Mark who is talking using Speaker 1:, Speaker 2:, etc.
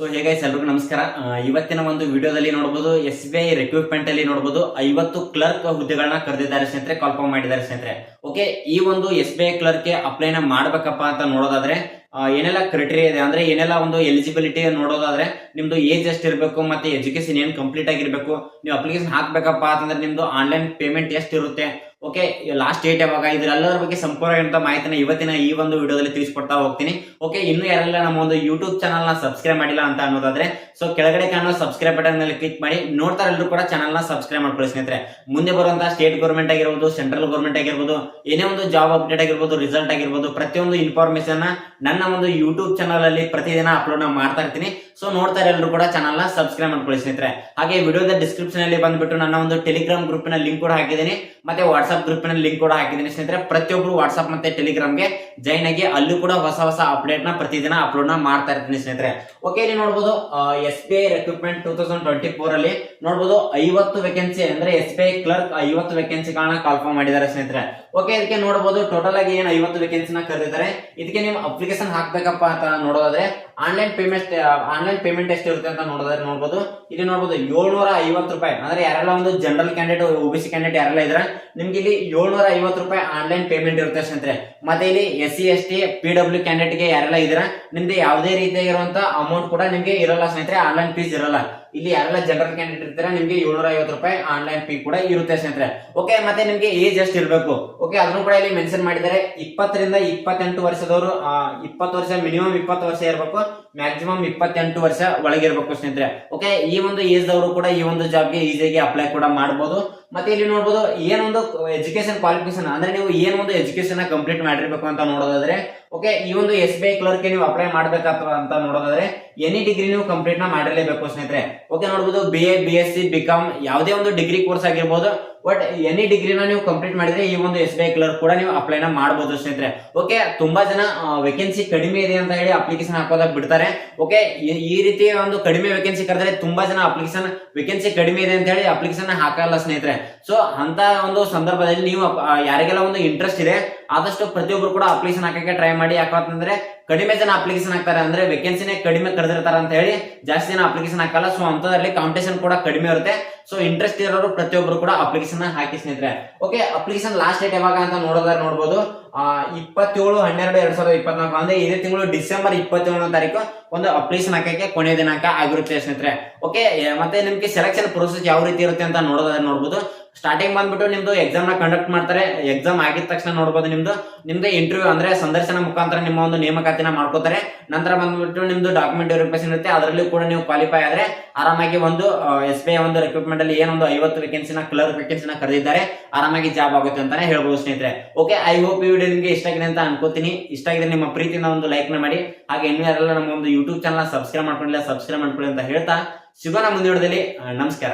Speaker 1: So ಹೇಗೈಸ್ ಎಲ್ರಿಗೂ ನಮಸ್ಕಾರ. ಇವತ್ತಿನ ಒಂದು ವಿಡಿಯೋದಲ್ಲಿ ನೋಡಬಹುದು ಎಸ್ ಬಿ ಐ ರಿಕ್ರೂಟ್ಮೆಂಟ್ ಅಲ್ಲಿ ನೋಡಬಹುದು ಐವತ್ತು ಕ್ಲರ್ಕ್ ಹುದ್ದೆಗಳನ್ನ ಕರೆದಿದ್ದಾರೆ ಸ್ನೇಹಿತರೆ ಕಾಲ್ಫಾರ್ಮ್ ಮಾಡಿದ್ದಾರೆ ಸ್ನೇಹಿತರೆ. ಓಕೆ ಈ ಒಂದು ಎಸ್ ಬಿ ಐ ಕ್ಲರ್ಕ್ ಅಪ್ಲೈನ ಮಾಡ್ಬೇಕಪ್ಪ ಅಂತ ನೋಡೋದಾದ್ರೆ ಏನೆಲ್ಲ ಕ್ರೈಟೀರಿಯಾ ಇದೆ? ಅಂದ್ರೆ ಏನೆಲ್ಲ ಒಂದು ಎಲಿಜಿಬಿಲಿಟಿ ನೋಡೋದಾದ್ರೆ, ನಿಮ್ದು ಏಜ್ ಎಷ್ಟು ಇರಬೇಕು ಮತ್ತೆ ಎಜುಕೇಶನ್ ಏನ್ ಕಂಪ್ಲೀಟ್ ಆಗಿರ್ಬೇಕು? ನೀವು ಅಪ್ಲಿಕೇಶನ್ ಹಾಕ್ಬೇಕಪ್ಪ ಅಂತಂದ್ರೆ ನಿಮ್ದು ಆನ್ಲೈನ್ ಪೇಮೆಂಟ್ ಎಷ್ಟು ಇರುತ್ತೆ? ಓಕೆ ಲಾಸ್ಟ್ ಡೇಟ್ ಯಾವಾಗ? ಇದ್ರೆಲ್ಲರ ಬಗ್ಗೆ ಸಂಪೂರ್ಣ ಮಾಹಿತಿನ ಇವತ್ತಿನ ಈ ಒಂದು ವಿಡಿಯೋದಲ್ಲಿ ತಿಳಿಸ್ಕೊಡ್ತಾ ಹೋಗ್ತೀನಿ. ಓಕೆ ಇನ್ನು ಯಾರೆಲ್ಲ ನಮ್ಮ ಒಂದು ಯೂಟ್ಯೂಬ್ ಚಾನಲ್ನ ಸಬ್ಸ್ಕ್ರೈಬ್ ಮಾಡಿಲ್ಲ ಅಂತ ಅನ್ನೋದಾದ್ರೆ ಸೊ ಕೆಳಗಡೆ ಕಾಣೋ ಸಬ್ಸ್ಕ್ರೈಬ್ ಬಟನ್ ಮೇಲೆ ಕ್ಲಿಕ್ ಮಾಡಿ, ನೋಡ್ತಾ ಎಲ್ಲರೂ ಕೂಡ ಚಾನಲ್ನ ಸಬ್ಸ್ಕ್ರೈಬ್ ಮಾಡ್ಕೊಳ್ಳಿ ಸ್ನೇಹಿತರೆ. ಮುಂದೆ ಬರುವಂತಹ ಸ್ಟೇಟ್ ಗೌರ್ಮೆಂಟ್ ಆಗಿರ್ಬೋದು ಸೆಂಟ್ರಲ್ ಗೌರ್ಮೆಂಟ್ ಆಗಿರ್ಬೋದು, ಏನೇ ಒಂದು ಜಾಬ್ ಅಪ್ಡೇಟ್ ಆಗಿರ್ಬೋದು ರಿಸಲ್ಟ್ ಆಗಿರ್ಬೋದು, ಪ್ರತಿಯೊಂದು ಇನ್ಫಾರ್ಮೇಶನ್ ನನ್ನ ಒಂದು ಯೂಟ್ಯೂಬ್ ಚಾನಲ್ ಅಲ್ಲಿ ಪ್ರತಿದಿನ ಅಪ್ಲೋಡ್ ಮಾಡ್ತಾ ಇರ್ತೀನಿ. ಸೊ ನೋಡ್ತಾ ಎಲ್ಲರೂ ಕೂಡ ಚಾನಲ್ನ ಸಬ್ಸ್ಕ್ರೈಬ್ ಮಾಡ್ಕೊಳ್ಳಿ ಸ್ನೇಹಿತರೆ. ಹಾಗೆ ವಿಡಿಯೋದ ಡಿಸ್ಕ್ರಿಪ್ಷನ್ ಅಲ್ಲಿ ಬಂದ್ಬಿಟ್ಟು ನನ್ನ ಒಂದು ಟೆಲಿಗ್ರಾಮ್ ಗ್ರೂಪಿನ ಲಿಂಕ್ ಕೂಡ ಹಾಕಿದ್ದೀನಿ. ಮತ್ತೆ ವಾಟ್ಸ್ಆಪ್ ಗ್ರೂಪಿನ ಲಿಂಕ್ ಕೂಡ ಹಾಕಿದ್ದೀನಿ. ಸ್ನೇಹಿತರೆ, ಪ್ರತಿಯೊಬ್ರು ವಾಟ್ಸ್ಆಪ್ ಮತ್ತೆ ಟೆಲಿಗ್ರಾಮ್ಗೆ ಜಾಯ್ನ್ ಆಗಿ ಅಲ್ಲೂ ಕೂಡ ಹೊಸ ಹೊಸ ಅಪ್ಡೇಟ್ನ ಪ್ರತಿದಿನ ಅಪ್ಲೋಡ್ನ ಮಾಡ್ತಾ ಇರ್ತೀನಿ ಸ್ನೇಹಿತರೆ. ಓಕೆ ಇಲ್ಲಿ ನೋಡಬಹುದು S B I recruitment two thousand twenty four ಅಲ್ಲಿ ನೋಡಬಹುದು ಐವತ್ತು ವೇಕೆನ್ಸಿ ಅಂದ್ರೆ ಎಸ್ ಬಿ ಐ ಕ್ಲರ್ಕ್ ಐವತ್ತು ವೇಕೆನ್ಸಿಗಳನ್ನ ಕಾಲ್ಫಾರ್ಮ್ ಮಾಡಿದ್ದಾರೆ ಸ್ನೇಹಿತರೆ. ಓಕೆ ಇದಕ್ಕೆ ನೋಡಬಹುದು ಟೋಟಲ್ ಆಗಿ ಏನು ಐವತ್ತು ವೇಕೆನ್ಸಿನ ಕರೆದಿದ್ದಾರೆ. ಇದಕ್ಕೆ ನೀವು ಅಪ್ಲಿಕೇಶನ್ ಹಾಕ್ಬೇಕಪ್ಪ ಅಂತ ನೋಡೋದಾದ್ರೆ ಆನ್ಲೈನ್ ಪೇಮೆಂಟ್ ಆನ್ಲೈನ್ ಪೇಮೆಂಟ್ ಎಷ್ಟು ಇರುತ್ತೆ ಅಂತ ನೋಡಿದ್ರೆ ನೋಡಬಹುದು ಇಲ್ಲಿ ನೋಡಬಹುದು ಏಳ್ನೂರ ಐವತ್ತು ರೂಪಾಯಿ. ಅಂದ್ರೆ ಯಾರೆಲ್ಲ ಒಂದು general candidate O B C candidate ಯಾರೆಲ್ಲ ಇದ್ರೆ, ನಿಮ್ಗೆ ಇಲ್ಲಿ ಏಳ್ನೂರ ಐವತ್ತು ರೂಪಾಯಿ ಆನ್ಲೈನ್ ಪೇಮೆಂಟ್ ಇರುತ್ತೆ ಸ್ನೇಹಿತರೆ. ಮತ್ತೆ ಇಲ್ಲಿ S C S T P W ಕ್ಯಾಂಡಿಡೇಟ್ಗೆ ಯಾರೆಲ್ಲ ಇದ್ರೆ, ನಿಮ್ದು ಯಾವುದೇ ರೀತಿಯಾಗಿರುವಂತಹ ಅಮೌಂಟ್ ಕೂಡ ನಿಮ್ಗೆ ಇರಲ್ಲ ಸ್ನೇಹಿತರೆ. ಆನ್ಲೈನ್ ಫೀಸ್ ಇರಲ್ಲ. ಇಲ್ಲಿ ಯಾರೆಲ್ಲ ಜನರಲ್ ಕ್ಯಾಂಡಿಡೇಟ್ ಇರ್ತಾರೆ, ನಿಮಗೆ ಏಳ್ನೂರ ಐವತ್ತು ರೂಪಾಯಿ ಆನ್ಲೈನ್ ಫೀ ಕೂಡ ಇರುತ್ತೆ ಸ್ನೇಹಿತರೆ. ಓಕೆ ಮತ್ತೆ ನಿಮಗೆ ಏಜ್ ಎಷ್ಟು ಇರಬೇಕು? ಓಕೆ ಅದನ್ನು ಕೂಡ ಇಲ್ಲಿ ಮೆನ್ಷನ್ ಮಾಡಿದ್ದಾರೆ. ಇಪ್ಪತ್ತರಿಂದ ಇಪ್ಪತ್ತೆಂಟು ವರ್ಷದವರು ಇಪ್ಪತ್ತು ವರ್ಷ ಮಿನಿಮಮ್ ಇಪ್ಪತ್ತು ವರ್ಷ ಇರಬೇಕು ಮ್ಯಾಕ್ಸಿಮಮ್ ಇಪ್ಪತ್ತೆಂಟು ವರ್ಷ ಒಳಗಿರಬೇಕು ಸ್ನೇಹಿತರೆ. ಓಕೆ ಈ ಒಂದು ಏಜ್ ದವರು ಕೂಡ ಈ ಒಂದು ಜಾಬ್ಗೆ ಈಸಿಯಾಗಿ ಅಪ್ಲೈ ಕೂಡ ಮಾಡಬಹುದು ಮತ್ತೆ ಇಲ್ಲಿ ನೋಡಬಹುದು ಏನೊಂದು ಎಜುಕೇಶನ್ ಕ್ವಾಲಿಫಿಕೇಶನ್ ಅಂದ್ರೆ ನೀವು ಏನೊಂದು ಎಜುಕೇಶನ್ ಕಂಪ್ಲೀಟ್ ಮಾಡಿರ್ಬೇಕು ಅಂತ ನೋಡೋದಾದ್ರೆ ಓಕೆ ಈ ಒಂದು ಎಸ್ ಬಿ ಐ ಕ್ಲರ್ಕ್ ನೀವು ಅಪ್ಲೈ ಮಾಡ್ಬೇಕಪ್ಪ ಅಂತ ನೋಡೋದಾದ್ರೆ ಎನಿ ಡಿಗ್ರಿ ನೀವು ಕಂಪ್ಲೀಟ್ನ ಮಾಡಿರಲೇಬೇಕು ಸ್ನೇಹಿತರೆ. ಓಕೆ ನೋಡಬಹುದು B A B S C B com ಯಾವುದೇ ಒಂದು ಡಿಗ್ರಿ ಕೋರ್ಸ್ ಆಗಿರ್ಬೋದು ಬಟ್ ಎನಿ ಡಿಗ್ರಿನ ನೀವು ಕಂಪ್ಲೀಟ್ ಮಾಡಿದ್ರೆ ಈ ಒಂದು ಎಸ್ ಬಿ ಕೂಡ ನೀವು ಅಪ್ಲೈನ ಮಾಡಬಹುದು ಸ್ನೇಹಿತರೆ. ಓಕೆ ತುಂಬಾ ಜನ ವೇಕೆನ್ಸಿ ಕಡಿಮೆ ಇದೆ ಅಂತ ಹೇಳಿ ಅಪ್ಲಿಕೇಶನ್ ಹಾಕೋದಾಗ ಬಿಡ್ತಾರೆ. ಓಕೆ ಈ ರೀತಿ ಒಂದು ಕಡಿಮೆ ವೇಕೆನ್ಸಿ ಕರೆದ್ರೆ ತುಂಬಾ ಜನ ಅಪ್ಲಿಕೇಶನ್ ವೇಕೆನ್ಸಿ ಕಡಿಮೆ ಇದೆ ಅಂತ ಹೇಳಿ ಅಪ್ಲಿಕೇಶನ್ ಹಾಕಲ್ಲ ಸ್ನೇಹಿತರೆ. ಸೊ ಅಂತ ಒಂದು ಸಂದರ್ಭದಲ್ಲಿ ನೀವು ಯಾರಿಗೆಲ್ಲ ಒಂದು ಇಂಟ್ರೆಸ್ಟ್ ಇದೆ, ಆದಷ್ಟು ಪ್ರತಿಯೊಬ್ಬರು ಕೂಡ ಅಪ್ಲಿಕೇಶನ್ ಹಾಕಕ್ಕೆ ಟ್ರೈ ಮಾಡಿ. ಯಾಕಂತಂದ್ರೆ ಕಡಿಮೆ ಜನ ಅಪ್ಲಿಕೇಶನ್ ಹಾಕ್ತಾರೆ ಅಂದ್ರೆ ವೇಕೆನ್ಸಿನೇ ಕಡಿಮೆ ಕರೆದಿರ್ತಾರೆ ಅಂತ ಹೇಳಿ ಜಾಸ್ತಿ ಜನ ಅಪ್ಲಿಕೇಶನ್ ಹಾಕಲ್ಲ. ಸೊ ಅಂತದಲ್ಲಿ ಕಾಂಪಿಟೇಷನ್ ಕೂಡ ಕಡಿಮೆ ಇರುತ್ತೆ. ಸೊ ಇಂಟ್ರೆಸ್ಟ್ ಇರೋರು ಪ್ರತಿಯೊಬ್ಬರು ಕೂಡ ಅಪ್ಲಿಕೇಶನ್ ಹಾಕಿ ಸ್ನೇಹಿತರೆ. ಓಕೆ ಅಪ್ಲಿಕೇಶನ್ ಲಾಸ್ಟ್ ಡೇಟ್ ಯಾವಾಗ ಅಂತ ನೋಡೋದಾದ್ರೆ ನೋಡಬಹುದು ಇಪ್ಪತ್ತೇಳು, ಹನ್ನೆರಡು, ಎರಡ್ ಸಾವಿರದ ಇಪ್ಪತ್ನಾಲ್ಕು ಅಂದ್ರೆ ಇದೇ ತಿಂಗಳು ಡಿಸೆಂಬರ್ ಇಪ್ಪತ್ತೇಳನೇ ತಾರೀಕು ಒಂದು ಅಪ್ಲಿಕೇಶನ್ ಹಾಕಕ್ಕೆ ಕೊನೆಯ ದಿನಾಂಕ ಆಗಿರುತ್ತೆ ಸ್ನೇಹಿತರೆ. ಓಕೆ ಮತ್ತೆ ನಿಮ್ಗೆ ಸೆಲೆಕ್ಷನ್ ಪ್ರೋಸೆಸ್ ಯಾವ ರೀತಿ ಇರುತ್ತೆ ಅಂತ ನೋಡೋದಾದ್ರೆ ನೋಡ್ಬೋದು. ಸ್ಟಾರ್ಟಿಂಗ್ ಬಂದ್ಬಿಟ್ಟು ನಿಮ್ದು ಎಕ್ಸಾಮ್ನ ಕಂಡಕ್ಟ್ ಮಾಡ್ತಾರೆ. ಎಕ್ಸಾಮ್ ಆಗಿದ ತಕ್ಷಣ ನೋಡಬಹುದು ನಿಮ್ದು. ನಿಮ್ದು ಇಂಟರ್ವ್ಯೂ ಅಂದ್ರೆ ಸಂದರ್ಶನ ಮುಖಾಂತರ ನಿಮ್ಮ ಒಂದು ನೇಮಕಾತಿನ ಮಾಡ್ಕೋತಾರೆ. ನಂತರ ಬಂದ್ಬಿಟ್ಟು ನಿಮ್ದು ಡಾಕ್ಯುಮೆಂಟ್ ವೆರಿಫಿಕೇಶನ್ ಇರುತ್ತೆ. ಅದರಲ್ಲಿ ಕೂಡ ನೀವು ಕ್ವಾಲಿಫೈ ಆದ್ರೆ ಆರಾಮಾಗಿ ಒಂದು ಎಸ್ ಬಿ ಐ ಒಂದು ರಿಕ್ರೂಟ್ಮೆಂಟ್ ಅಲ್ಲಿ ಏನೊಂದು ಐವತ್ತು ವೇಕೆನ್ಸಿನ ಕ್ಲರ್ಕ್ ವೇಕೆನ್ಸಿನ ಕರೆದಿದ್ದಾರೆ. ಆರಾಮಾಗಿ ಜಾಬ್ ಆಗುತ್ತೆ ಅಂತಾನೆ ಹೇಳ್ಬೋದು ಸ್ನೇಹಿತರೆ. ಓಕೆ ಐ ಹೋಪ್ ಈ ವಿಡಿಯೋ ನಿಮಗೆ ಇಷ್ಟ ಆಗಿದೆ ಅಂತ ಅನ್ಕೋತೀನಿ. ಇಷ್ಟ ಆಗಿದೆ ನಿಮ್ಮ ಪ್ರೀತಿಯಿಂದ ಒಂದು ಲೈಕ್ನ ಮಾಡಿ. ಹಾಗೆ ಇನ್ನೂ ಯಾರೆಲ್ಲ ನಮ್ಮ ಒಂದು ಯೂಟ್ಯೂಬ್ ಚಾನಲ್ ಸಬ್ಸ್ಕ್ರೈಬ್ ಮಾಡ್ಕೊಂಡಿಲ್ಲ ಸಬ್ಸ್ಕ್ರೈಬ್ ಮಾಡ್ಕೊಳ್ಳಿ ಅಂತ ಹೇಳ್ತಾ. ಸಿಗೋಣ ಮುಂದಿನ ವಿಡಿಯೋದಲ್ಲಿ. ನಮಸ್ಕಾರ.